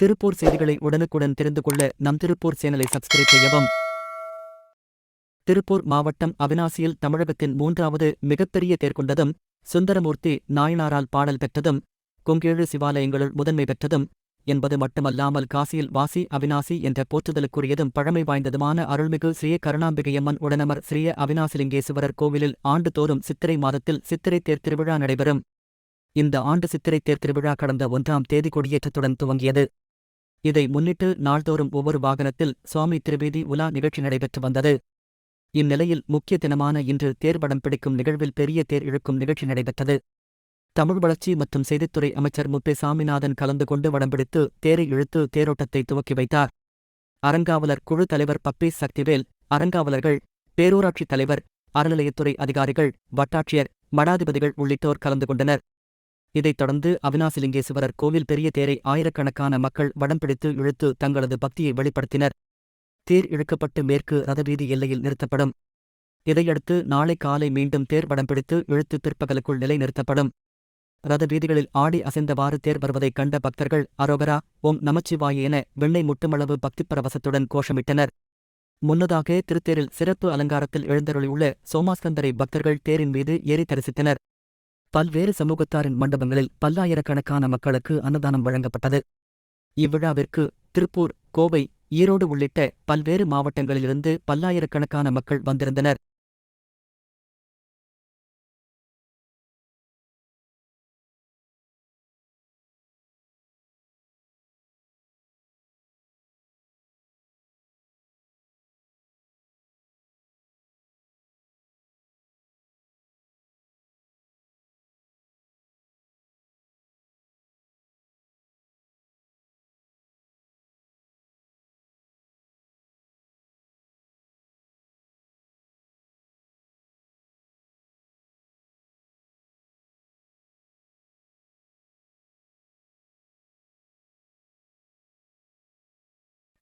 திருப்பூர் செய்திகளை உடனுக்குடன் தெரிந்து கொள்ள நம் திருப்பூர் சேனலை சப்ஸ்கிரைப் செய்யவும். திருப்பூர் மாவட்டம் அவினாசியில் தமிழகத்தின் மூன்றாவது மிகப்பெரிய தேர் கொண்டதும் சுந்தரமூர்த்தி நாயனாரால் பாடல் பெற்றதும் கொங்கேழு சிவாலயங்களுள் முதன்மை பெற்றதும் என்பது மட்டுமல்லாமல் காசியில் வாசி அவினாசி என்ற போற்றுதலுக்குரியதும் பழமை வாய்ந்ததுமான அருள்மிகு ஸ்ரீ கருணாம்பிகையம்மன் உடனமர் ஸ்ரீ அவினாசிலிங்கேசுவரர் கோவிலில் ஆண்டுதோறும் சித்திரை மாதத்தில் சித்திரை தேர் திருவிழா நடைபெறும். இந்த ஆண்டு சித்திரை தேர் திருவிழா கடந்த ஒன்றாம் தேதி கொடியேற்றத்துடன் துவங்கியது. இதை முன்னிட்டு நாள்தோறும் ஒவ்வொரு வாகனத்தில் சுவாமி திருவேதி உலா நிகழ்ச்சி நடைபெற்று வந்தது. இந்நிலையில் முக்கிய தினமான இன்று தேர்வடம் பிடிக்கும் நிகழ்வில் பெரிய தேர் இழுக்கும் நிகழ்ச்சி நடைபெற்றது. தமிழ் வளர்ச்சி மற்றும் செய்தித்துறை அமைச்சர் முப்பே சாமிநாதன் கலந்து கொண்டு வடம்பிடித்து தேரை இழுத்து தேரோட்டத்தை துவக்கி வைத்தார். அறங்காவலர் குழு தலைவர் பப்பீஸ் சக்திவேல் அறங்காவலர்கள் பேரூராட்சித் தலைவர் அறநிலையத்துறை அதிகாரிகள் வட்டாட்சியர் மடாதிபதிகள் உள்ளிட்டோர் கலந்து கொண்டனர். இதைத் தொடர்ந்து அவினாசிலிங்கேஸ்வரர் கோவில் பெரிய தேரை ஆயிரக்கணக்கான மக்கள் வடம் பிடித்து இழுத்து தங்களது பக்தியை வெளிப்படுத்தினர். தேர் இழுக்கப்பட்டு மேற்கு ரதவீதி எல்லையில் நிறுத்தப்படும். இதையடுத்து நாளை காலை மீண்டும் தேர் வடம் பிடித்து இழுத்து பிற்பகலுக்குள் நிலைநிறுத்தப்படும். ரத வீதிகளில் ஆடி அசைந்தவாறு தேர் வருவதைக் கண்ட பக்தர்கள் அரோகரா ஓம் நமச்சிவாய என வெண்ணெய் முட்டுமளவு பக்திப்பரவசத்துடன் கோஷமிட்டனர். முன்னதாக திருத்தேரில் சிறப்பு அலங்காரத்தில் எழுந்தருளியுள்ள சோமாஸ்கந்தரை பக்தர்கள் தேரின் மீது ஏறி தரிசித்தனர். பல்வேறு சமூகத்தாரின் மண்டபங்களில் பல்லாயிரக்கணக்கான மக்களுக்கு அன்னதானம் வழங்கப்பட்டது. இவ்விழாவிற்கு திருப்பூர் கோவை ஈரோடு உள்ளிட்ட பல்வேறு மாவட்டங்களிலிருந்து பல்லாயிரக்கணக்கான மக்கள் வந்திருந்தனர்.